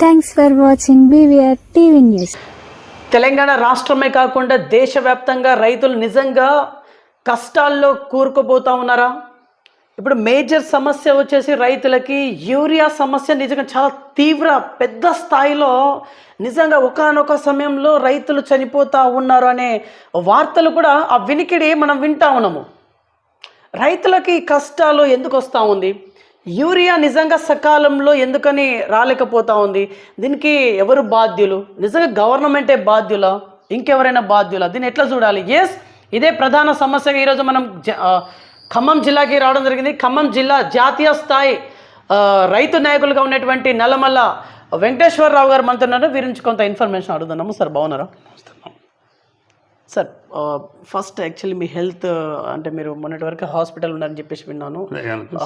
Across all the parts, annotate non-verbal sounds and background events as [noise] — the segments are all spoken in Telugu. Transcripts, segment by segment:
Thanks for watching BVR TV news Telangana రాష్ట్రమే కాకుండా దేశవ్యాప్తంగా రైతులు నిజంగా కష్టాల్లో కూరుకుపోతా ఉన్నారా? ఇప్పుడు మేజర్ సమస్య వచ్చేసి రైతులకి యూరియా సమస్య నిజంగా చాలా తీవ్ర పెద్ద స్థాయిలో నిజంగా ఒకానొక సమయంలో రైతులు చనిపోతూ ఉన్నారు అనే వార్తలు కూడా ఆ వినికిడి మనం వింటా ఉన్నాము. రైతులకి కష్టాలు ఎందుకు వస్తూ ఉంది? యూరియా నిజంగా సకాలంలో ఎందుకని రాలేకపోతా ఉంది? దీనికి ఎవరు బాధ్యులు? నిజంగా గవర్నమెంటే బాధ్యులా? ఇంకెవరైనా బాధ్యులా? దీన్ని ఎట్లా చూడాలి? ఎస్ ఇదే ప్రధాన సమస్య. ఈరోజు మనం జ- ఖమ్మం జిల్లాకి రావడం జరిగింది. ఖమ్మం జిల్లా జాతీయ స్థాయి రైతు నాయకులుగా ఉన్నటువంటి నల్లమల్ల వెంకటేశ్వరరావు గారు మనతో ఉన్నారు. కొంత ఇన్ఫర్మేషన్ అడుగుతున్నాము సార్ బాగున్నారా? సార్ ఫస్ట్ యాక్చువల్లీ మీ హెల్త్ అంటే మీరు మొన్నటి వరకు హాస్పిటల్ ఉన్నారని చెప్పేసి విన్నాను.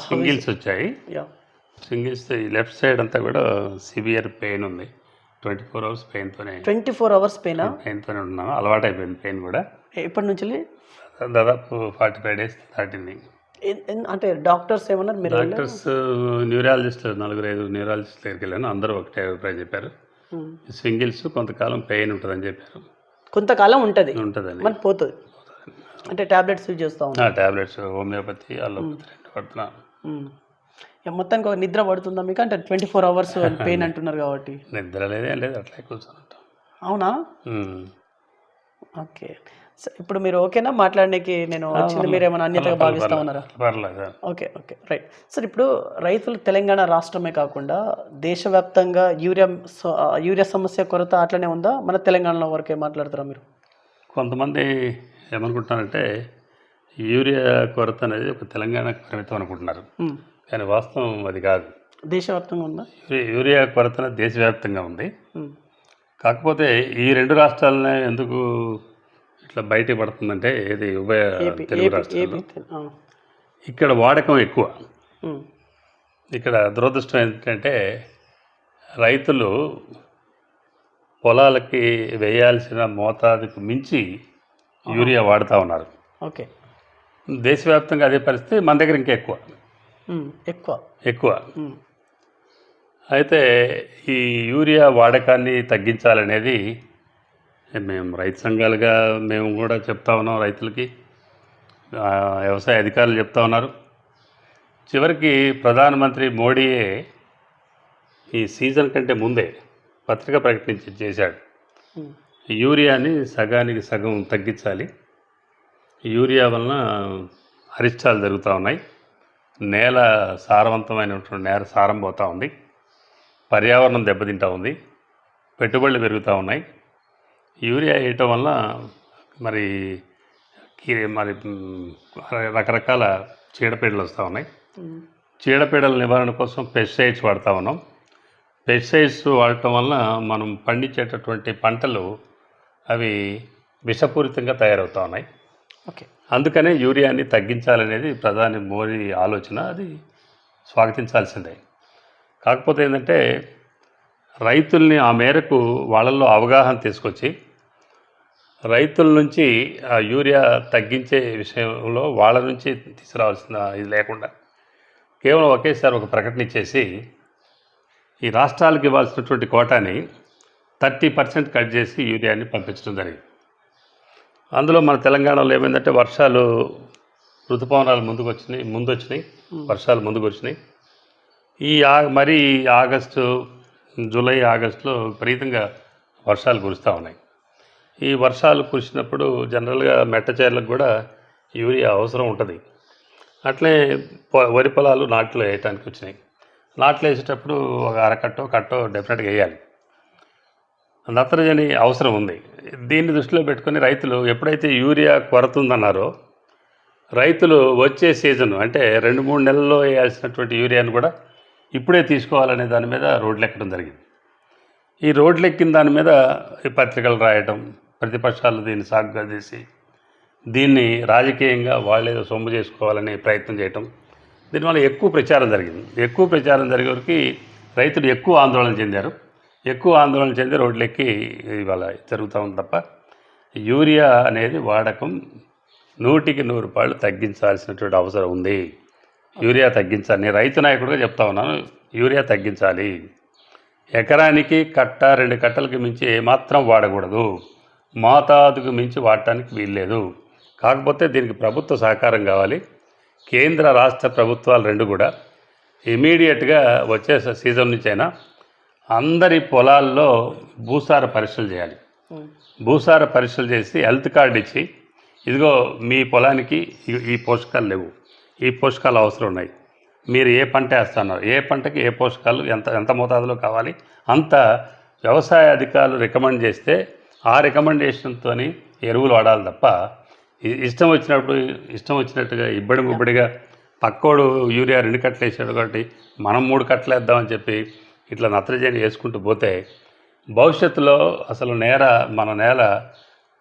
సింగిల్స్ వచ్చాయి. యా. సింగిల్స్ ఈ లెఫ్ట్ సైడ్ అంతా కూడా సివియర్ పెయిన్ ఉంది. ట్వంటీ ఫోర్ అవర్స్ పెయిన్తోనే ట్వంటీ ఫోర్ అవర్స్ పైన పెయిన్తోనే ఉన్నాను అలవాటు అయిపోయింది పెయిన్ కూడా. ఎప్పటి నుంచి దాదాపు ఫార్టీ ఫైవ్ డేస్ దాటింది. అంటే డాక్టర్స్ ఏమన్నారు? మీరు? డాక్టర్స్ న్యూరాలజిస్ట్ నలుగురు ఐదు న్యూరాలజిస్ట్ దగ్గరికి వెళ్ళాను. అందరూ ఒకటే అభిప్రాయం చెప్పారు. సింగిల్స్ కొంతకాలం పెయిన్ ఉంటుందని చెప్పారు. కొంతకాలం ఉంటుంది. మరి పోతుంది. అంటే టాబ్లెట్స్ యూజ్ చేస్తూ ఉంటాం టాబ్లెట్స్ హోమియోపతి అలోపతి రెండు పడుతున్నాను మొత్తానికి ఒక నిద్ర పడుతుందా మీకు? అంటే ట్వంటీ ఫోర్ అవర్స్ [laughs] పెయిన్ అంటున్నారు కాబట్టి. నిద్ర లేదేం లేదు అట్లా కూర్చొని అవునా. ఓకే. ఇప్పుడు మీరు ఓకేనా? మాట్లాడడానికి నేను వచ్చింది మీరు ఏమైనా అన్యతగా భావిస్తా ఉన్నారా? Okay okay right. సార్ ఇప్పుడు రైతులు తెలంగాణ రాష్ట్రమే కాకుండా దేశవ్యాప్తంగా యూరియా యూరియా సమస్య కొరత అట్లనే ఉందా? మన తెలంగాణలో వరకే మాట్లాడతారా మీరు? కొంతమంది ఏమనుకుంటున్నారంటే యూరియా కొరత అనేది ఒక తెలంగాణకు పరిమితం అనుకుంటున్నారు. కానీ వాస్తవం అది కాదు. దేశవ్యాప్తంగా ఉందా? యూరి- యూరియా కొరత దేశవ్యాప్తంగా ఉంది. కాకపోతే ఈ రెండు రాష్ట్రాలనే ఎందుకు ఇట్లా బయట పడుతుందంటే ఇది ఉభయ తెలుగు రాష్ట్రాలు. ఇక్కడ వాడకం ఎక్కువ. ఇక్కడ దురదృష్టం ఏంటంటే రైతులు పొలాలకి వేయాల్సిన మోతాదుకు మించి యూరియా వాడుతూ ఉన్నారు ఓకే దేశవ్యాప్తంగా అదే పరిస్థితి మన దగ్గర ఇంకా ఎక్కువ. ఎక్కువ ఎక్కువ. అయితే ఈ యూరియా వాడకాన్ని తగ్గించాలనేది మేము రైతు సంఘాలుగా మేము కూడా చెప్తా ఉన్నాం రైతులకి. వ్యవసాయ అధికారులు చెప్తా ఉన్నారు. చివరికి ప్రధానమంత్రి మోడీయే ఈ సీజన్ కంటే ముందే పత్రిక ప్రకటించి చేశాడు. యూరియాని సగానికి సగం తగ్గించాలి. యూరియా వలన అరిష్టాలు జరుగుతూ ఉన్నాయి. నేల సారవంతమైనటువంటి నేల సారం పోతూ ఉంది. పర్యావరణం దెబ్బతింటూ ఉంది. పెట్టుబడులు పెరుగుతూ ఉన్నాయి. యూరియా వేయటం వల్ల మరి మరి రకరకాల చీడపీడలు వస్తూ ఉన్నాయి. చీడపీడల నివారణ కోసం పెస్టిసైడ్స్ వాడుతూ ఉన్నాం. పెస్టిసైడ్స్ వాడటం వల్ల మనం పండించేటటువంటి పంటలు అవి విషపూరితంగా తయారవుతూ ఉన్నాయి. ఓకే. అందుకనే యూరియాని తగ్గించాలనేది ప్రధాని మోడీ ఆలోచన. అది స్వాగతించాల్సిందే. కాకపోతే ఏంటంటే రైతుల్ని ఆ మేరకు వాళ్ళల్లో అవగాహన తీసుకొచ్చి రైతుల నుంచి ఆ యూరియా తగ్గించే విషయంలో వాళ్ళ నుంచి తీసుకురావాల్సిన ఇది లేకుండా కేవలం ఒకేసారి ఒక ప్రకటన ఇచ్చేసి ఈ రాష్ట్రాలకు ఇవ్వాల్సినటువంటి కోటాని థర్టీ పర్సెంట్ కట్ చేసి యూరియాని పంపించడం జరిగింది. అందులో మన తెలంగాణలో ఏమైందంటే వర్షాలు ఋతుపవనాలు ముందుకు వచ్చినాయి ముందు వచ్చినాయి వర్షాలు ముందుకు వచ్చినాయి. ఈ ఆ మరి ఆగస్టు జూలై ఆగస్టులో విపరీతంగా వర్షాలు కురుస్తూ ఉన్నాయి. ఈ వర్షాలు కురిసినప్పుడు జనరల్గా మెట్ట చేర్లకు కూడా యూరియా అవసరం ఉంటుంది. అట్లే వరి పొలాలు నాట్లు వేయటానికి వచ్చినాయి. నాట్లు వేసేటప్పుడు ఒక అరకట్టో కట్టో డెఫినెట్గా వేయాలి. నత్రజని అవసరం ఉంది. దీన్ని దృష్టిలో పెట్టుకొని రైతులు ఎప్పుడైతే యూరియా కొరత ఉందన్నారో రైతులు వచ్చే సీజన్ అంటే రెండు మూడు నెలల్లో వేయాల్సినటువంటి యూరియాను కూడా ఇప్పుడే తీసుకోవాలనే దాని మీద రోడ్లు ఎక్కడం జరిగింది. ఈ రోడ్లు ఎక్కిన దాని మీద ఈ పత్రికలు రాయటం ప్రతిపక్షాలు దీన్ని సాగుగా చేసి దీన్ని రాజకీయంగా వాళ్ళేదో సొమ్ము చేసుకోవాలని ప్రయత్నం చేయటం. దీనివల్ల ఎక్కువ ప్రచారం జరిగింది. ఎక్కువ ప్రచారం జరిగేవరకు రైతులు ఎక్కువ ఆందోళన చెందారు. ఎక్కువ ఆందోళన చెంది రోడ్లెక్కి ఇవాళ జరుగుతూ ఉంది తప్ప యూరియా అనేది వాడకం నూటికి నూరు రూపాయలు తగ్గించాల్సినటువంటి అవసరం ఉంది. యూరియా తగ్గించాలి. నేను రైతు నాయకుడిగా చెప్తా ఉన్నాను. యూరియా తగ్గించాలి. ఎకరానికి కట్ట రెండు కట్టలకి మించి ఏమాత్రం వాడకూడదు. మోతాదుకు మించి వాడటానికి వీల్లేదు. కాకపోతే దీనికి ప్రభుత్వ సహకారం కావాలి. కేంద్ర రాష్ట్ర ప్రభుత్వాలు రెండు కూడా. ఇమీడియట్గా వచ్చే సీజన్ నుంచి అయినా అందరి పొలాల్లో భూసార పరీక్షలు చేయాలి. భూసార పరీక్షలు చేసి హెల్త్ కార్డు ఇచ్చి ఇదిగో మీ పొలానికి ఈ- ఈ పోషకాలు లేవు. ఈ పోషకాలు అవసరం ఉన్నాయి. మీరు ఏ పంట వేస్తున్నారు ఏ పంటకి ఏ పోషకాలు ఎంత ఎంత మోతాదులో కావాలి అంత వ్యవసాయ అధికారులు రికమెండ్ చేస్తే ఆ రికమెండేషన్తో ఎరువులు వాడాలి తప్ప ఇష్టం వచ్చినప్పుడు ఇష్టం వచ్చినట్టుగా ఇబ్బడి ముబ్బడిగా పక్కోడు యూరియా రెండు కట్టలు వేసాడు కాబట్టి మనం మూడు కట్టలు వేద్దామని చెప్పి ఇట్లా నత్రజని వేసుకుంటూ పోతే భవిష్యత్తులో అసలు నేల మన నేల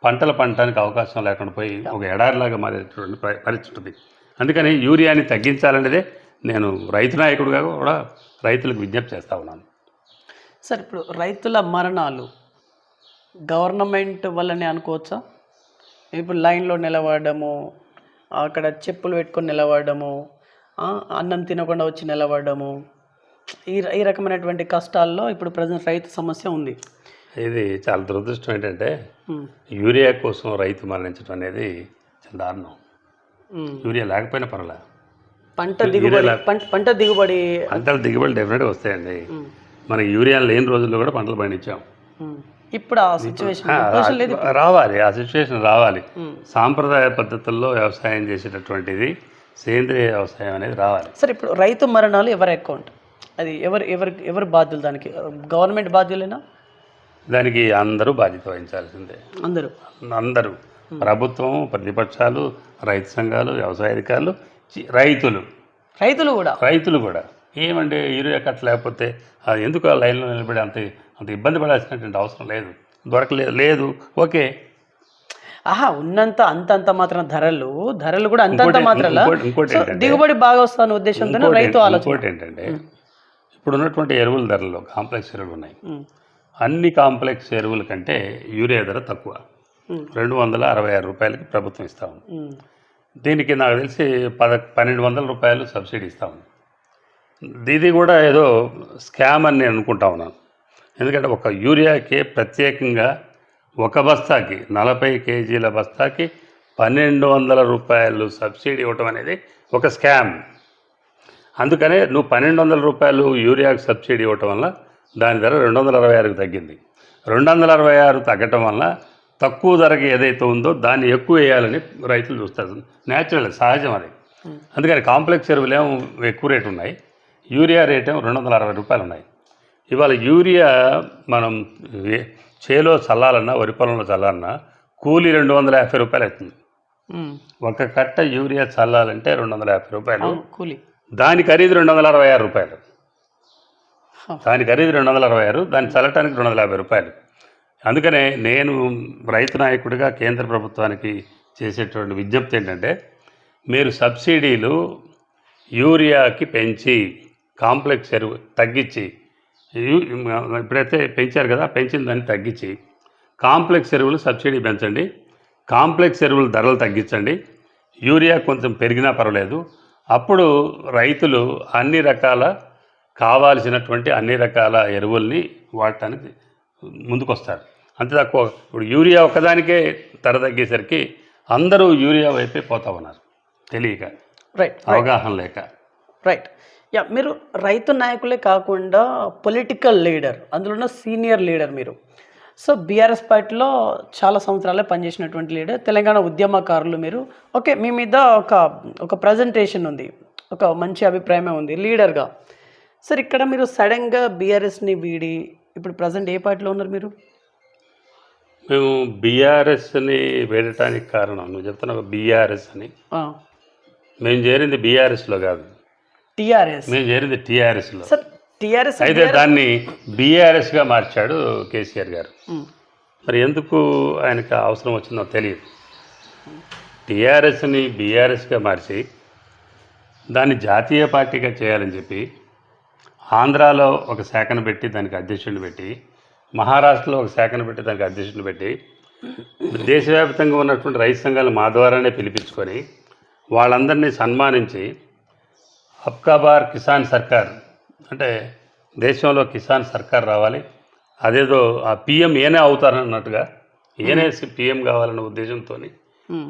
పంటలు పండటానికి అవకాశం లేకుండా పోయి ఒక ఎడారిలాగా మారేటువంటి పరి- పరిస్థితి ఉంటుంది. అందుకని యూరియాని తగ్గించాలనేదే నేను రైతు నాయకుడిగా కూడా రైతులకు విజ్ఞప్తి చేస్తా ఉన్నాను. సార్ ఇప్పుడు రైతుల మరణాలు గవర్నమెంట్ వల్లనే అనుకోవచ్చా? ఇప్పుడు లైన్లో నిలబడము అక్కడ చెప్పులు పెట్టుకొని నిలబడము అన్నం తినకుండా వచ్చి నిలబడము. ఈ ఈ రకమైనటువంటి కష్టాల్లో ఇప్పుడు ప్రజెంట్ రైతు సమస్య ఉంది. ఇది చాలా దురదృష్టం ఏంటంటే యూరియా కోసం రైతు మరణించడం అనేది చాలా దారుణం. యూరియా లేకపోయినా పర్వాలే. పంట దిగుబడి పంట పంట దిగుబడి పంటల దిగుబడులు డెఫినెట్గా వస్తాయండి. మనకి యూరియా లేని రోజుల్లో కూడా పంటలు పండించాం. ఇప్పుడు ఆ సిచ్యువేషన్ రావాలి ఆ సిచ్యువేషన్ రావాలి. సాంప్రదాయ పద్ధతుల్లో వ్యవసాయం చేసేటటువంటిది సేంద్రియ వ్యవసాయం అనేది రావాలి. సార్ ఇప్పుడు రైతు మరణాలు ఎవరి అకౌంట్ అది ఎవరు ఎవరు ఎవరు బాధ్యులు దానికి? గవర్నమెంట్ బాధ్యులేనా? దానికి అందరూ బాధ్యత వహించాల్సిందే. అందరూ. అందరూ. ప్రభుత్వం ప్రతిపక్షాలు రైతు సంఘాలు వ్యవసాయ అధికారులు రైతులు. రైతులు కూడా? రైతులు కూడా. ఏమంటే యూరియా కట్ట లేకపోతే అది ఎందుకు ఆ లైన్లో నిలబడి అంత అంత ఇబ్బంది పడాల్సినటువంటి అవసరం లేదు. దొరకలేదు లేదు. ఓకే. ఆహా ఉన్నంత అంతంత మాత్రం ధరలు ధరలు కూడా అంతంత ఏంటంటే- దిగుబడి బాగా వస్తాను ఉద్దేశంతో రైతు ఆలోచన. ఏంటంటే ఇప్పుడు ఉన్నటువంటి ఎరువుల ధరలు కాంప్లెక్స్ ఎరువులు ఉన్నాయి. అన్ని కాంప్లెక్స్ ఎరువుల కంటే యూరియా ధర తక్కువ. రెండు వందల అరవై ఆరు రూపాయలకి ప్రభుత్వం ఇస్తా ఉంది. ఉమ్, దీనికి నాకు తెలిసి పద పన్నెండు వందల రూపాయలు సబ్సిడీ ఇస్తా ఉంది. ఇది కూడా ఏదో స్కామ్ అని నేను అనుకుంటా ఉన్నాను. ఎందుకంటే ఒక యూరియాకి ప్రత్యేకంగా ఒక బస్తాకి నలభై కేజీల బస్తాకి పన్నెండు వందల రూపాయలు సబ్సిడీ ఇవ్వటం అనేది ఒక స్కామ్. అందుకనే నువ్వు పన్నెండు వందల రూపాయలు యూరియాకి సబ్సిడీ ఇవ్వటం వల్ల దాని ధర రెండు వందల అరవై ఆరుకి తగ్గింది. రెండు వందల అరవై ఆరు తగ్గటం వల్ల తక్కువ ధరకి ఏదైతే ఉందో దాన్ని ఎక్కువ వేయాలని రైతులు చూస్తారు. న్యాచురల్ సహజం అది. అందుకని కాంప్లెక్స్ ఎరువులు ఏమో ఎక్కువ రేటు ఉన్నాయి. యూరియా రేట్ ఏమో రెండు వందల అరవై రూపాయలు ఉన్నాయి. ఇవాళ యూరియా మనం చేలో చల్లాలన్నా వరి పొలంలో చల్లాలన్నా కూలీ రెండు వందల యాభై రూపాయలు అవుతుంది. ఒక కట్ట యూరియా చల్లాలంటే రెండు వందల యాభై రూపాయలు. కూలి. దాని ఖరీదు రెండు వందల అరవై ఆరు రూపాయలు. దాని ఖరీదు రెండు వందల అరవై ఆరు దాన్ని చల్లటానికి రెండు వందల యాభై రూపాయలు. అందుకనే నేను రైతు నాయకుడిగా కేంద్ర ప్రభుత్వానికి చేసేటువంటి విజ్ఞప్తి ఏంటంటే మీరు సబ్సిడీలు యూరియాకి పెంచి కాంప్లెక్స్ ఎరువు తగ్గించి ఇప్పుడైతే పెంచారు కదా పెంచిన దాన్ని తగ్గించి. కాంప్లెక్స్ ఎరువులు సబ్సిడీ పెంచండి. కాంప్లెక్స్ ఎరువుల ధరలు తగ్గించండి. యూరియా కొంచెం పెరిగినా పర్వాలేదు. అప్పుడు రైతులు అన్ని రకాల కావాల్సినటువంటి అన్ని రకాల ఎరువుల్ని వాడటానికి ముందుకొస్తారు. అంతే తక్కువ ఇప్పుడు యూరియా ఒక్కదానికే ధర తగ్గేసరికి అందరూ యూరియా వైపే పోతా ఉన్నారు. తెలియక. రైట్ అవగాహన లేక. రైట్ యా మీరు రైతు నాయకులే కాకుండా పొలిటికల్ లీడర్ అందులోనే సీనియర్ లీడర్ మీరు. సో బీఆర్ఎస్ పార్టీలో చాలా సంవత్సరాలే పనిచేసినటువంటి లీడర్ తెలంగాణ ఉద్యమకారులు మీరు. ఓకే మీ మీద ఒక ఒక ప్రజెంటేషన్ ఉంది ఒక మంచి అభిప్రాయమే ఉంది లీడర్గా సార్ ఇక్కడ మీరు సడన్గా బీఆర్ఎస్ని వీడి ఇప్పుడు ప్రజెంట్ ఏ పార్టీలో ఉన్నారు మీరు? మేము బీఆర్ఎస్ని వేయటానికి కారణం నువ్వు చెప్తున్నావు బీఆర్ఎస్ అని. మేము చేరింది బీఆర్ఎస్లో కాదు. టీఆర్ఎస్. మేము చేరింది టీఆర్ఎస్లో. సార్ టీఆర్ఎస్ అయితే దాన్ని బీఆర్ఎస్గా మార్చాడు కేసీఆర్ గారు. మరి ఎందుకు ఆయనకు అవసరం వచ్చిందో తెలియదు. టీఆర్ఎస్ని బీఆర్ఎస్గా మార్చి దాన్ని జాతీయ పార్టీగా చేయాలని చెప్పి ఆంధ్రాలో ఒక శాఖను పెట్టి దానికి అధ్యక్షుడిని పెట్టి మహారాష్ట్రలో ఒక శాఖను పెట్టి దానికి అధ్యక్షుడిని పెట్టి దేశవ్యాప్తంగా ఉన్నటువంటి రైతు సంఘాలు మా ద్వారానే పిలిపించుకొని వాళ్ళందరినీ సన్మానించి అబ్కా బార్ కిసాన్ సర్కార్ అంటే దేశంలో కిసాన్ సర్కార్ రావాలి. అదేదో ఆ పిఎం ఏనే అవుతారన్నట్టుగా ఏనే పిఎం కావాలన్న ఉద్దేశంతో.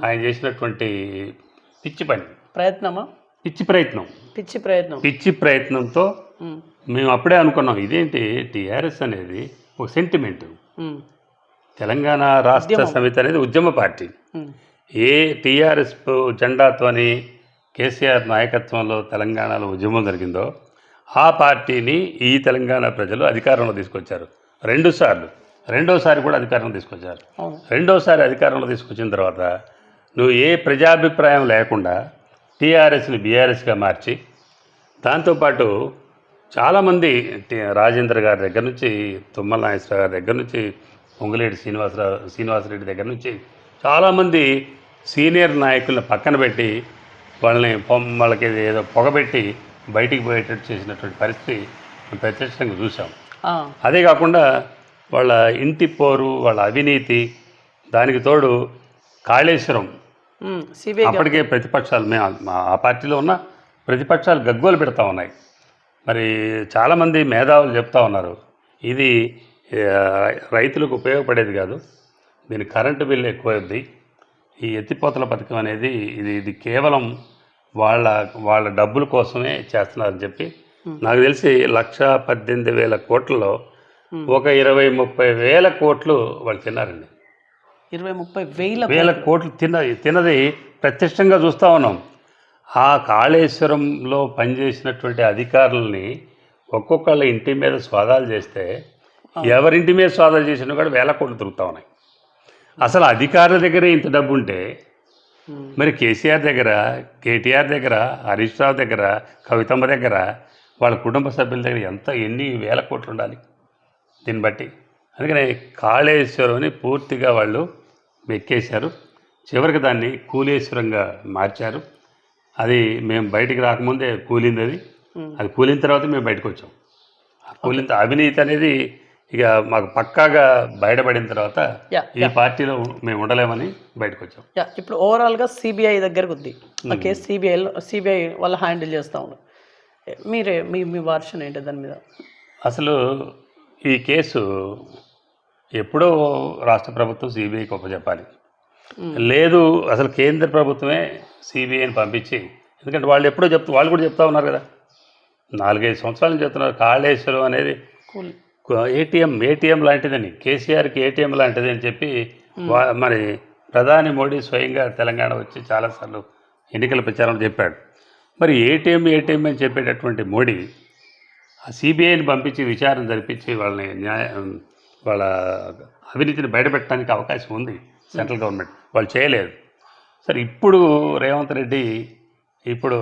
ఆయన చేసినటువంటి పిచ్చి పని. ప్రయత్నమా? పిచ్చి ప్రయత్నం. పిచ్చి ప్రయత్నం. పిచ్చి ప్రయత్నంతో. మేము. అప్పుడే అనుకున్నాం ఇదేంటి టీఆర్ఎస్ అనేది ఒక సెంటిమెంట్. తెలంగాణ రాష్ట్ర సమితి అనేది ఉద్యమ పార్టీ. ఏ టీఆర్ఎస్ జెండాతోని కేసీఆర్ నాయకత్వంలో తెలంగాణలో ఉద్యమం జరిగిందో ఆ పార్టీని ఈ తెలంగాణ ప్రజలు అధికారంలో తీసుకొచ్చారు. రెండు సార్లు. రెండోసారి కూడా అధికారంలో తీసుకొచ్చారు. రెండోసారి అధికారంలో తీసుకొచ్చిన తర్వాత నువ్వు ఏ ప్రజాభిప్రాయం లేకుండా టీఆర్ఎస్ని బీఆర్ఎస్గా మార్చి దాంతోపాటు చాలామంది రాజేంద్ర గారి దగ్గర నుంచి తుమ్మల నాగేశ్వర గారి దగ్గర నుంచి పొంగులేటి శ్రీనివాసరావు శ్రీనివాసరెడ్డి దగ్గర నుంచి చాలామంది సీనియర్ నాయకులను పక్కన పెట్టి వాళ్ళని వాళ్ళకి ఏదో పొగబెట్టి బయటికి పోయేటట్టు చేసినటువంటి పరిస్థితి మేము ప్రత్యక్షంగా చూసాం. అదే కాకుండా వాళ్ళ ఇంటి పోరు వాళ్ళ అవినీతి దానికి తోడు కాళేశ్వరం. అప్పటికే ప్రతిపక్షాలు మేము ఆ- పార్టీలో ఉన్న ప్రతిపక్షాలు గగ్గోలు పెడతా ఉన్నాయి. మరి చాలామంది మేధావులు చెప్తా ఉన్నారు. ఇది రైతులకు ఉపయోగపడేది కాదు. దీని కరెంటు బిల్లు ఎక్కువైంది. ఈ ఎత్తిపోతల పథకం అనేది ఇది ఇది కేవలం వాళ్ళ వాళ్ళ డబ్బుల కోసమే చేస్తున్నారని చెప్పి నాకు తెలిసి లక్ష పద్దెనిమిది వేల కోట్లలో ఒక ఇరవై ముప్పై వేల కోట్లు వాళ్ళు తిన్నారండి. ఇరవై ముప్పై వేల వేల కోట్లు తిన్న తిన్నది ప్రత్యక్షంగా చూస్తూ ఉన్నాం. ఆ కాళేశ్వరంలో పనిచేసినటువంటి అధికారులని ఒక్కొక్కళ్ళ ఇంటి మీద స్వాదాలు చేస్తే ఎవరింటి మీద స్వాదాలు చేసినా కూడా వేల కోట్లు తిరుగుతూ ఉన్నాయి. అసలు అధికారుల దగ్గరే ఇంత డబ్బు ఉంటే. మరి కేసీఆర్ దగ్గర కేటీఆర్ దగ్గర హరీష్ రావు దగ్గర కవితమ్మ దగ్గర వాళ్ళ కుటుంబ సభ్యుల దగ్గర ఎంత ఎన్ని వేల కోట్లు ఉండాలి దీన్ని బట్టి. అందుకని కాళేశ్వరంని పూర్తిగా వాళ్ళు ఎక్కేశారు చివరికి దాన్ని కూలేశ్వరంగా మార్చారు. అది మేము బయటికి రాకముందే కూలింది అది అది కూలిన తర్వాత మేము బయటకు వచ్చాం ఆ కూలిన త- అవినీతి అనేది ఇక మాకు పక్కాగా బయటపడిన తర్వాత ఈ పార్టీలో మేము ఉండలేమని బయటకు వచ్చాం యా ఇప్పుడు ఓవరాల్గా సిబిఐ దగ్గరకు ఉంది ఆ కేసు సిబిఐలో సిబిఐ వాళ్ళు హ్యాండిల్ చేస్తూ ఉన్నారు. మీరే మీ మీ వర్షన్ ఏంటి దాని మీద? అసలు ఈ కేసు ఎప్పుడో రాష్ట్ర ప్రభుత్వం సిబిఐకి ఒప్పచెప్పాలి లేదు అసలు కేంద్ర ప్రభుత్వమే సిబిఐని పంపించి ఎందుకంటే వాళ్ళు ఎప్పుడో చెప్తూ వాళ్ళు కూడా చెప్తా ఉన్నారు కదా. నాలుగైదు సంవత్సరాల చెప్తున్నారు కాళేశ్వరం అనేది కూల్ ఏటీఎం ఏటీఎం లాంటిదని కేసీఆర్కి ఏటీఎం లాంటిది అని చెప్పి మరి ప్రధాని మోడీ స్వయంగా తెలంగాణ వచ్చి చాలాసార్లు ఎన్నికల ప్రచారంలో చెప్పాడు. మరి ఏటీఎం ఏటీఎం అని చెప్పేటటువంటి మోడీ ఆ సిబిఐని పంపించి విచారణ జరిపించి వాళ్ళని న్యాయ వాళ్ళ అవినీతిని బయటపెట్టడానికి అవకాశం ఉంది సెంట్రల్ గవర్నమెంట్. వాళ్ళు చేయలేదు. సరే ఇప్పుడు రేవంత్ రెడ్డి ఇప్పుడు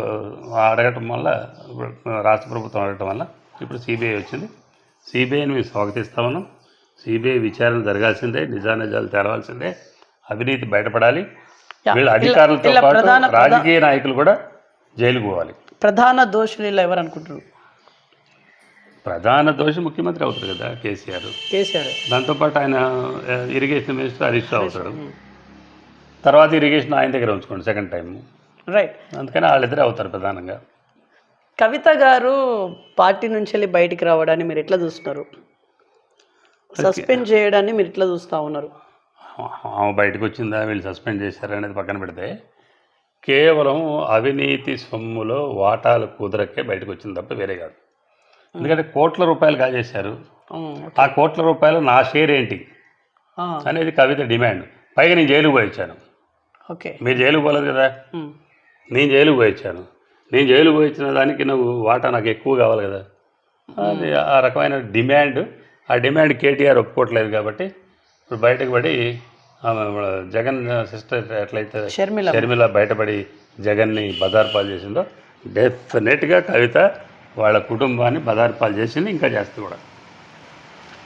అడగటం వల్ల రాష్ట్ర ప్రభుత్వం అడగటం వల్ల ఇప్పుడు సిబిఐ వచ్చింది. సిబిఐని మేము స్వాగతిస్తా ఉన్నాం. సిబిఐ విచారణ జరగాల్సిందే నిజానిజాలు తేలవాల్సిందే. అవినీతి బయటపడాలి. వీళ్ళ అధికారులతో పాటు రాజకీయ నాయకులు కూడా జైలుకు పోవాలి. ప్రధాన దోషులు ఇలా ఎవరు అనుకుంటున్నారు? ప్రధాన దోషి ముఖ్యమంత్రి అవుతారు కదా కేసీఆర్. కేసీఆర్. దాంతోపాటు ఆయన ఇరిగేషన్ మినిస్టర్ హరీష్ రావు అవుతాడు తర్వాత ఇరిగేషన్ ఆయన దగ్గర ఉంచుకోండి సెకండ్ టైం రైట్. అందుకని వాళ్ళిద్దరే అవుతారు ప్రధానంగా. కవిత గారు పార్టీ నుంచి వెళ్ళి బయటికి రావడాన్ని మీరు ఎట్లా చూస్తున్నారు? సస్పెండ్ చేయడాన్ని మీరు ఎట్లా చూస్తూ ఉన్నారు? ఆమె బయటకు వచ్చిందా వీళ్ళు సస్పెండ్ చేశారా అనేది పక్కన పెడితే కేవలం అవినీతి సొమ్ములో వాటాలు కుదరకే బయటకు వచ్చింది తప్ప వేరే కాదు. ఎందుకంటే కోట్ల రూపాయలు కాజేశారు. ఆ కోట్ల రూపాయలు నా షేర్ ఏంటి? అనేది కవిత డిమాండ్. పైగా నేను జైలుకు పోయి వచ్చాను. ఓకే. మీరు జైలుకు పోలేదు కదా? నేను జైలుకు పోయి వచ్చాను. నేను జైలుకు పోయి వచ్చిన దానికి నువ్వు వాటా నాకు ఎక్కువ కావాలి కదా. అది ఆ రకమైన డిమాండ్ ఆ డిమాండ్ కేటీఆర్ ఒప్పుకోవట్లేదు కాబట్టి ఇప్పుడు బయటకు పడి ఆమె జగన్ సిస్టర్ ఎట్లయితే షర్మిల. షర్మిల బయటపడి జగన్ని బదార్పాలు చేసిందో డెఫినెట్గా కవిత వాళ్ళ కుటుంబాన్ని బదార్పాలు చేసింది ఇంకా చేస్తుంది కూడా.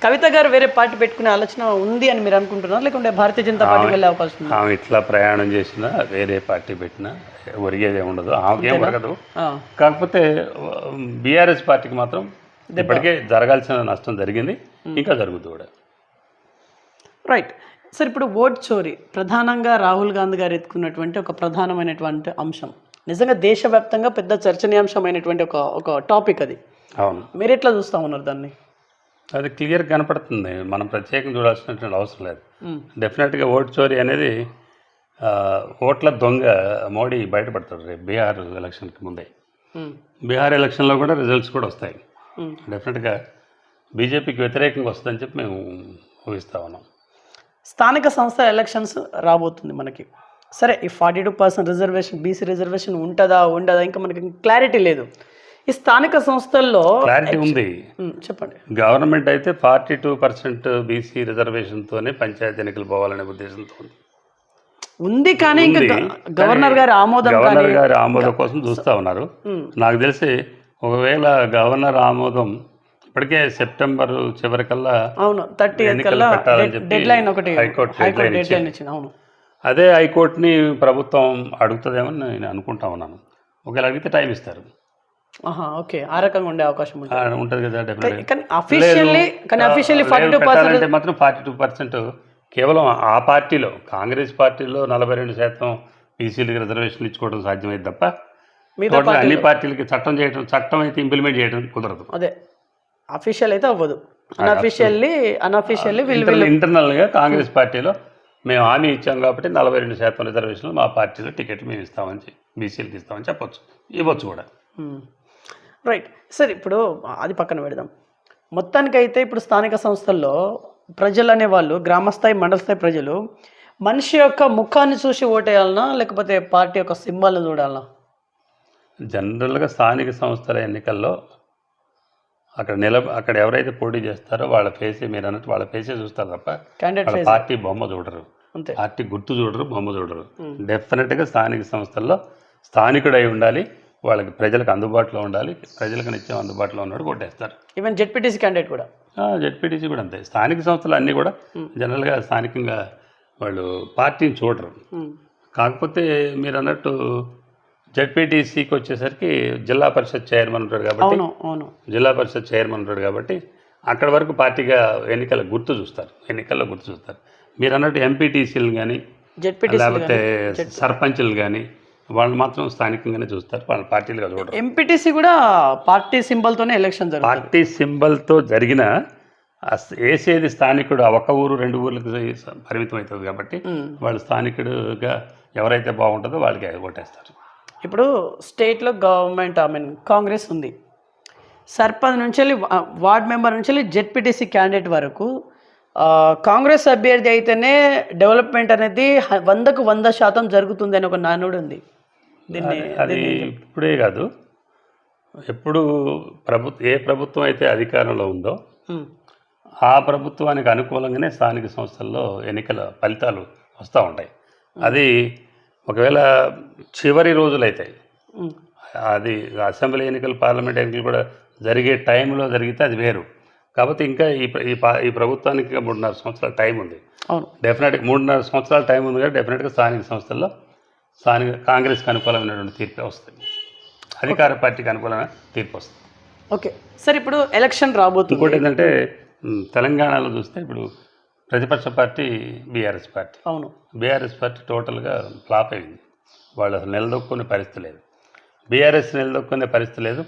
కవిత గారు వేరే పార్టీ పెట్టుకునే ఆలోచన ఉంది అని మీరు అనుకుంటున్నారు? లేకుంటే భారతీయ జనతా పార్టీ వెళ్ళే అవకాశం ఉంది? ఆమె ఇట్లా ప్రయాణం చేసినా వేరే పార్టీ పెట్టినా ఒరిగేది ఉండదు ఆమెకేం ఒరగదు. కాకపోతే బీఆర్ఎస్ పార్టీకి మాత్రం ఇప్పటికే జరగాల్సిన నష్టం జరిగింది. ఇంకా జరుగుతుంది కూడా. రైట్. సార్ ఇప్పుడు ఓట్ చోరీ. ప్రధానంగా రాహుల్ గాంధీ గారు ఎత్తుకున్నటువంటి ఒక ప్రధానమైనటువంటి అంశం. నిజంగా దేశవ్యాప్తంగా పెద్ద చర్చనీయాంశమైనటువంటి ఒక ఒక టాపిక్ అది. అవును. మీరు ఎట్లా చూస్తా ఉన్నారు దాన్ని? అది క్లియర్ కనపడుతుంది. మనం ప్రత్యేకంగా చూడాల్సినటువంటి అవసరం లేదు. డెఫినెట్గా ఓటు చోరీ అనేది ఓట్ల దొంగ మోడీ బయటపడతాడు రేపు బీహార్ ఎలక్షన్కి ముందే. బీహార్ ఎలక్షన్లో కూడా రిజల్ట్స్ కూడా వస్తాయి. డెఫినెట్గా బీజేపీకి వ్యతిరేకంగా వస్తుందని చెప్పి మేము ఊహిస్తా ఉన్నాం. స్థానిక సంస్థ ఎలక్షన్స్ రాబోతుంది మనకి. సరే ఈ forty two percent reservation BC reservation ఉంటుందా ఉండదా ఇంకా మనకి క్లారిటీ లేదు. ఈ స్థానిక సంస్థల్లో క్లారిటీ ఉంది. చెప్పండి. గవర్నమెంట్ అయితే ఫార్టీ టూ పర్సెంట్ బీసీ రిజర్వేషన్తోనే పంచాయతీ ఎన్నికలు పోవాలనే ఉద్దేశంతో ఉంది. ఉంది కానీ ఇంకా గవర్నర్ గారి ఆమోదం గవర్నర్ గారి ఆమోదం కోసం చూస్తూ ఉన్నారు. నాకు తెలిసి ఒకవేళ గవర్నర్ ఆమోదం ఇప్పటికే సెప్టెంబర్ చివరికల్లా అవును థర్టీ కల్లా డెడ్ లైన్ ఒకటి high court high court deadline deadline ఇచ్చింది అవును. అదే హైకోర్టుని ప్రభుత్వం అడుగుతుందేమని నేను అనుకుంటా ఉన్నాను. ఒకవేళ అడిగితే టైం ఇస్తారు. ఓకే. ఆ రకంగా ఉండే అవకాశం ఉంటుంది. ఉంటుంది కదా డెఫినెట్ కానీ అఫీషియల్లీ కానీ అఫీషియల్లీ ఫార్టీ టూ పర్సెంట్ మాత్రం ఫార్టీ టూ పర్సెంట్ కేవలం ఆ పార్టీలో కాంగ్రెస్ పార్టీలో నలభై రెండు శాతం బీసీలకి రిజర్వేషన్లు ఇచ్చుకోవడం సాధ్యమైంది తప్ప అన్ని పార్టీలకి చట్టం చేయడం చట్టం అయితే ఇంప్లిమెంట్ చేయడం కుదరదు. అదే. అఫీషియల్ అయితే అవ్వదు. అన్అఫీషియల్లీ అన్అఫీషియల్లీ ఇంటర్నల్గా కాంగ్రెస్ పార్టీలో మేము హామీ ఇచ్చాం కాబట్టి నలభై రెండు శాతం రిజర్వేషన్లు మా పార్టీలో టికెట్ మేము ఇస్తామని బీసీలకి ఇస్తామని చెప్పొచ్చు. ఇవ్వచ్చు కూడా. రైట్. సరే ఇప్పుడు అది పక్కన పెడదాం. మొత్తానికైతే ఇప్పుడు స్థానిక సంస్థల్లో ప్రజలు అనేవాళ్ళు గ్రామస్థాయి మండల స్థాయి ప్రజలు మనిషి యొక్క ముఖాన్ని చూసి ఓటేయాలనా లేకపోతే పార్టీ యొక్క సింబల్ని చూడాలనా? జనరల్గా స్థానిక సంస్థల ఎన్నికల్లో అక్కడ నిల అక్కడ ఎవరైతే పోటీ చేస్తారో వాళ్ళ ఫేసే మీరు అన్నట్టు వాళ్ళ ఫేసే చూస్తారు తప్ప క్యాండిడేట్ పార్టీ బొమ్మ చూడరు. పార్టీ గుర్తు చూడరు బొమ్మ చూడరు. డెఫినెట్గా స్థానిక సంస్థల్లో స్థానికుడై ఉండాలి. వాళ్ళకి ప్రజలకు అందుబాటులో ఉండాలి ప్రజలకు నిత్యం అందుబాటులో ఉన్నాడు కొట్టేస్తారు. ఈవెన్ జెడ్పీటీసీ క్యాండిడేట్ కూడా. జెడ్పీటీసీ కూడా అంతే. స్థానిక సంస్థలు అన్నీ కూడా జనరల్గా స్థానికంగా వాళ్ళు పార్టీని చూడరు. ఉమ్, కాకపోతే మీరు అన్నట్టు జెడ్పీటీసీకి వచ్చేసరికి జిల్లా పరిషత్ చైర్మన్ ఉంటాడు కాబట్టి అవును జిల్లా పరిషత్ చైర్మన్ ఉంటాడు కాబట్టి అక్కడ వరకు పార్టీగా ఎన్నికల గుర్తు చూస్తారు. ఎన్నికల్లో గుర్తు చూస్తారు. మీరు అన్నట్టు ఎంపీటీసీలు కానీ లేకపోతే సర్పంచులు కానీ వాళ్ళు మాత్రం స్థానికంగానే చూస్తారు. వాళ్ళ పార్టీలుగా చూడరు ఎంపీటీసీ కూడా పార్టీ సింబల్తోనే ఎలక్షన్ జరుగుతుంది. పార్టీ సింబల్తో జరిగిన వేసేది స్థానికుడు ఆ ఒక్క ఊరు రెండు ఊర్లకు పరిమితం అవుతుంది కాబట్టి. వాళ్ళు స్థానికుడుగా ఎవరైతే బాగుంటుందో వాళ్ళకి ఓటేస్తారు. ఇప్పుడు స్టేట్లో గవర్నమెంట్ ఐ మీన్ కాంగ్రెస్ ఉంది. సర్పంచ్ నుంచి వెళ్ళి వార్డ్ మెంబర్ నుంచి వెళ్ళి జెడ్పీటీసీ క్యాండిడేట్ వరకు కాంగ్రెస్ అభ్యర్థి అయితేనే డెవలప్మెంట్ అనేది వందకు వంద శాతం జరుగుతుంది అని ఒక నానుడు ఉంది. దీన్ని అది ఇప్పుడే కాదు. ఎప్పుడు ప్రభుత్వ ఏ ప్రభుత్వం అయితే అధికారంలో ఉందో ఆ ప్రభుత్వానికి అనుకూలంగానే స్థానిక సంస్థల్లో ఎన్నికల ఫలితాలు వస్తూ ఉంటాయి. అది ఒకవేళ చివరి రోజులైతే అది అసెంబ్లీ ఎన్నికలు పార్లమెంట్ ఎన్నికలు కూడా జరిగే టైంలో జరిగితే అది వేరు. కాకపోతే ఇంకా ఈ ఈ ప్రభుత్వానికి మూడున్నర సంవత్సరాల టైం ఉంది. డెఫినెట్గా మూడున్నర సంవత్సరాల టైం ఉంది కాబట్టి డెఫినెట్గా స్థానిక సంస్థల్లో స్థానిక కాంగ్రెస్కి అనుకూలమైనటువంటి తీర్పు వస్తుంది అధికార పార్టీకి అనుకూలమైన తీర్పు వస్తుంది ఓకే. సార్ ఇప్పుడు ఎలక్షన్ రాబోతుంది. ఇంకోటి ఏంటంటే తెలంగాణలో చూస్తే ఇప్పుడు ప్రతిపక్ష పార్టీ బీఆర్ఎస్ పార్టీ. అవును. బీఆర్ఎస్ పార్టీ టోటల్గా ఫ్లాప్ అయింది. వాళ్ళు అసలు నిలదొక్కునే పరిస్థితి లేదు. బీఆర్ఎస్ నిలదొక్కునే పరిస్థితి లేదు.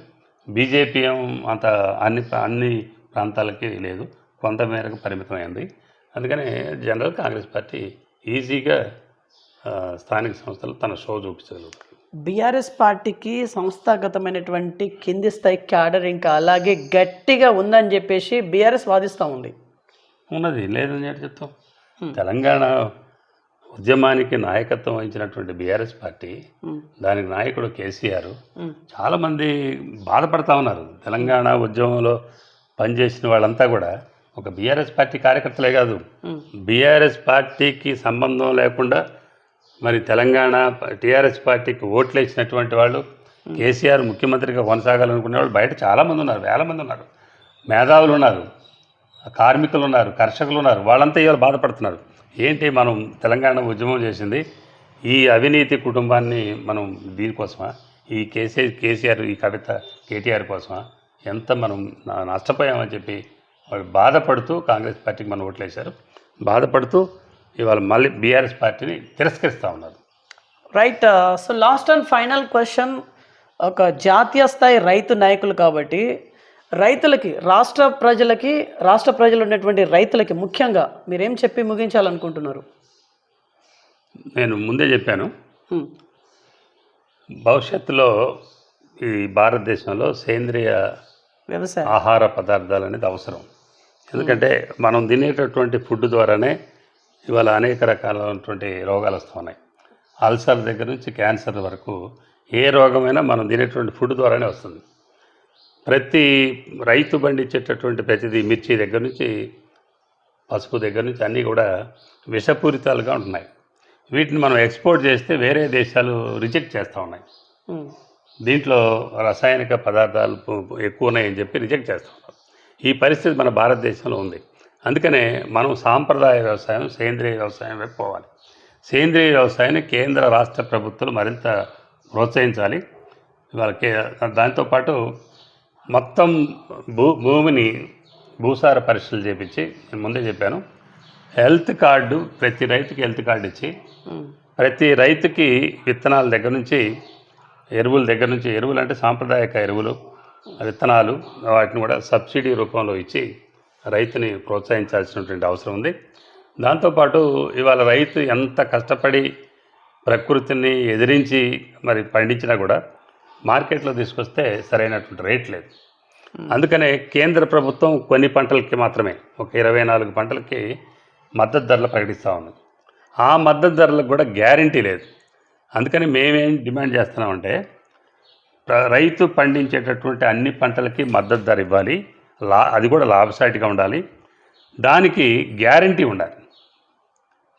బీజేపీ అంత అన్ని అన్ని ప్రాంతాలకి లేదు. కొంత మేరకు పరిమితమైంది. అందుకని జనరల్ కాంగ్రెస్ పార్టీ ఈజీగా స్థానిక సంస్థలు తన షో చూపించగలుగుతుంది బీఆర్ఎస్ పార్టీకి సంస్థాగతమైనటువంటి కింది స్థాయి క్యాడర్ ఇంకా అలాగే గట్టిగా ఉందని చెప్పేసి బీఆర్ఎస్ వాదిస్తూ ఉంది. ఉన్నది. లేదని చెప్పి చెప్తాం. తెలంగాణ ఉద్యమానికి నాయకత్వం వహించినటువంటి బీఆర్ఎస్ పార్టీ దానికి నాయకుడు కేసీఆర్ చాలామంది బాధపడతా ఉన్నారు. తెలంగాణ ఉద్యమంలో పనిచేసిన వాళ్ళంతా కూడా ఒక బీఆర్ఎస్ పార్టీ కార్యకర్తలే కాదు. బీఆర్ఎస్ పార్టీకి సంబంధం లేకుండా మరి తెలంగాణ టీఆర్ఎస్ పార్టీకి ఓట్లు ఇచ్చినటువంటి వాళ్ళు కేసీఆర్ ముఖ్యమంత్రిగా కొనసాగాలనుకునే వాళ్ళు బయట చాలామంది ఉన్నారు వేల మంది ఉన్నారు. మేధావులు ఉన్నారు కార్మికులు ఉన్నారు కర్షకులు ఉన్నారు వాళ్ళంతా ఇవాళ బాధపడుతున్నారు. ఏంటి మనం తెలంగాణ ఉద్యమం చేసింది? ఈ అవినీతి కుటుంబాన్ని మనం దీనికోసమా? ఈ కేసీ కేసీఆర్ ఈ కవిత కేటీఆర్ కోసమా? ఎంత మనం నష్టపోయామని చెప్పి వాళ్ళు బాధపడుతూ కాంగ్రెస్ పార్టీకి మనం ఓట్లేశారు. బాధపడుతూ ఇవాళ మళ్ళీ బీఆర్ఎస్ పార్టీని తిరస్కరిస్తూ ఉన్నారు. Right so last and final question ఒక జాతీయ స్థాయి రైతు నాయకులు కాబట్టి రైతులకి రాష్ట్ర ప్రజలకి రాష్ట్ర ప్రజలు ఉన్నటువంటి రైతులకి ముఖ్యంగా మీరేం చెప్పి ముగించాలనుకుంటున్నారు? నేను ముందే చెప్పాను. ఉమ్, భవిష్యత్తులో ఈ భారతదేశంలో సేంద్రియ వ్యవసాయం. ఆహార పదార్థాలు అనేది అవసరం. ఎందుకంటే మనం తినేటటువంటి ఫుడ్ ద్వారానే ఇవాళ అనేక రకాలైనటువంటి రోగాలు వస్తూ ఉన్నాయి. అల్సర్ దగ్గర నుంచి క్యాన్సర్ వరకు ఏ రోగమైనా మనం తినేటువంటి ఫుడ్ ద్వారానే వస్తుంది. ప్రతి రైతు పండించేటటువంటి ప్రతిదీ మిర్చి దగ్గర నుంచి పసుపు దగ్గర నుంచి అన్నీ కూడా విషపూరితాలుగా ఉంటున్నాయి. వీటిని మనం ఎక్స్పోర్ట్ చేస్తే వేరే దేశాలు రిజెక్ట్ చేస్తూ ఉన్నాయి. దీంట్లో రసాయనిక పదార్థాలు ఎక్కువ ఉన్నాయని చెప్పి రిజెక్ట్ చేస్తున్నారు ఈ పరిస్థితి మన భారతదేశంలో ఉంది. అందుకనే మనం సాంప్రదాయ వ్యవసాయం సేంద్రియ వ్యవసాయం వైపు పోవాలి. సేంద్రియ వ్యవసాయాన్ని కేంద్ర రాష్ట్ర ప్రభుత్వాలు మరింత ప్రోత్సహించాలి. ఇవాళ కే దాంతోపాటు మొత్తం భూ భూమిని భూసార పరీక్షలు చేపించి నేను ముందే చెప్పాను హెల్త్ కార్డు ప్రతి రైతుకి హెల్త్ కార్డు ఇచ్చి ప్రతి రైతుకి విత్తనాల దగ్గర నుంచి ఎరువుల దగ్గర నుంచి ఎరువులు అంటే సాంప్రదాయక ఎరువులు విత్తనాలు వాటిని కూడా సబ్సిడీ రూపంలో ఇచ్చి రైతుని ప్రోత్సహించాల్సినటువంటి అవసరం ఉంది. దాంతోపాటు ఇవాళ రైతు ఎంత కష్టపడి ప్రకృతిని ఎదిరించి మరి పండించినా కూడా మార్కెట్లో తీసుకొస్తే సరైనటువంటి రేట్ లేదు. అందుకనే కేంద్ర ప్రభుత్వం కొన్ని పంటలకి మాత్రమే ఒక ఇరవై నాలుగు పంటలకి మద్దతు ధరలు ప్రకటిస్తూ ఉంది. ఆ మద్దతు ధరలకు కూడా గ్యారంటీ లేదు. అందుకని మేమేం డిమాండ్ చేస్తున్నామంటే రైతు పండించేటటువంటి అన్ని పంటలకి మద్దతు ధర ఇవ్వాలి. లా అది కూడా లాభసాటిగా ఉండాలి. దానికి గ్యారంటీ ఉండాలి.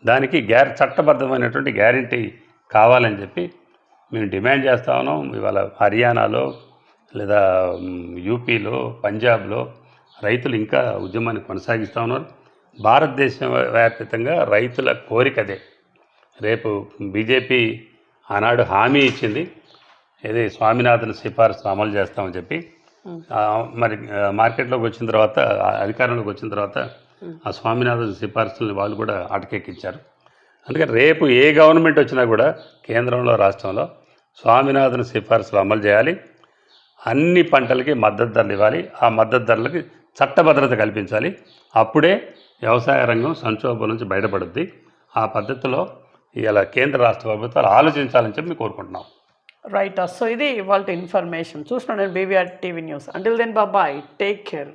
దానికి గ్యార చట్టబద్ధమైనటువంటి గ్యారంటీ కావాలని చెప్పి మేము డిమాండ్ చేస్తా ఉన్నాం. ఇవాళ హర్యానాలో లేదా యూపీలో పంజాబ్లో రైతులు ఇంకా ఉద్యమాన్ని కొనసాగిస్తూ ఉన్నారు. భారతదేశం వ్యాప్తంగా రైతుల కోరికదే రేపు బీజేపీ ఆనాడు హామీ ఇచ్చింది. ఏది స్వామినాథన్ సిఫార్సు అమలు చేస్తామని చెప్పి మరి మార్కెట్లోకి వచ్చిన తర్వాత అధికారంలోకి వచ్చిన తర్వాత ఆ స్వామినాథన్ సిఫార్సుల్ని వాళ్ళు కూడా అటకెక్కించారు అందుకని రేపు ఏ గవర్నమెంట్ వచ్చినా కూడా కేంద్రంలో రాష్ట్రంలో స్వామినాథన్ సిఫార్సులు అమలు చేయాలి. అన్ని పంటలకి మద్దతు ధరలు ఇవ్వాలి. ఆ మద్దతు ధరలకి చట్టభద్రత కల్పించాలి. అప్పుడే వ్యవసాయ రంగం సంక్షోభం నుంచి బయటపడుద్ది. ఆ పద్ధతిలో ఇలా కేంద్ర రాష్ట్ర ప్రభుత్వాలు ఆలోచించాలని చెప్పి మేము కోరుకుంటున్నాం. రైట్ సో ఇది ఇవాళ ఇన్ఫర్మేషన్ చూస్తున్నాను నేను BVR TV news until then బాబాయ్ టేక్ కేర్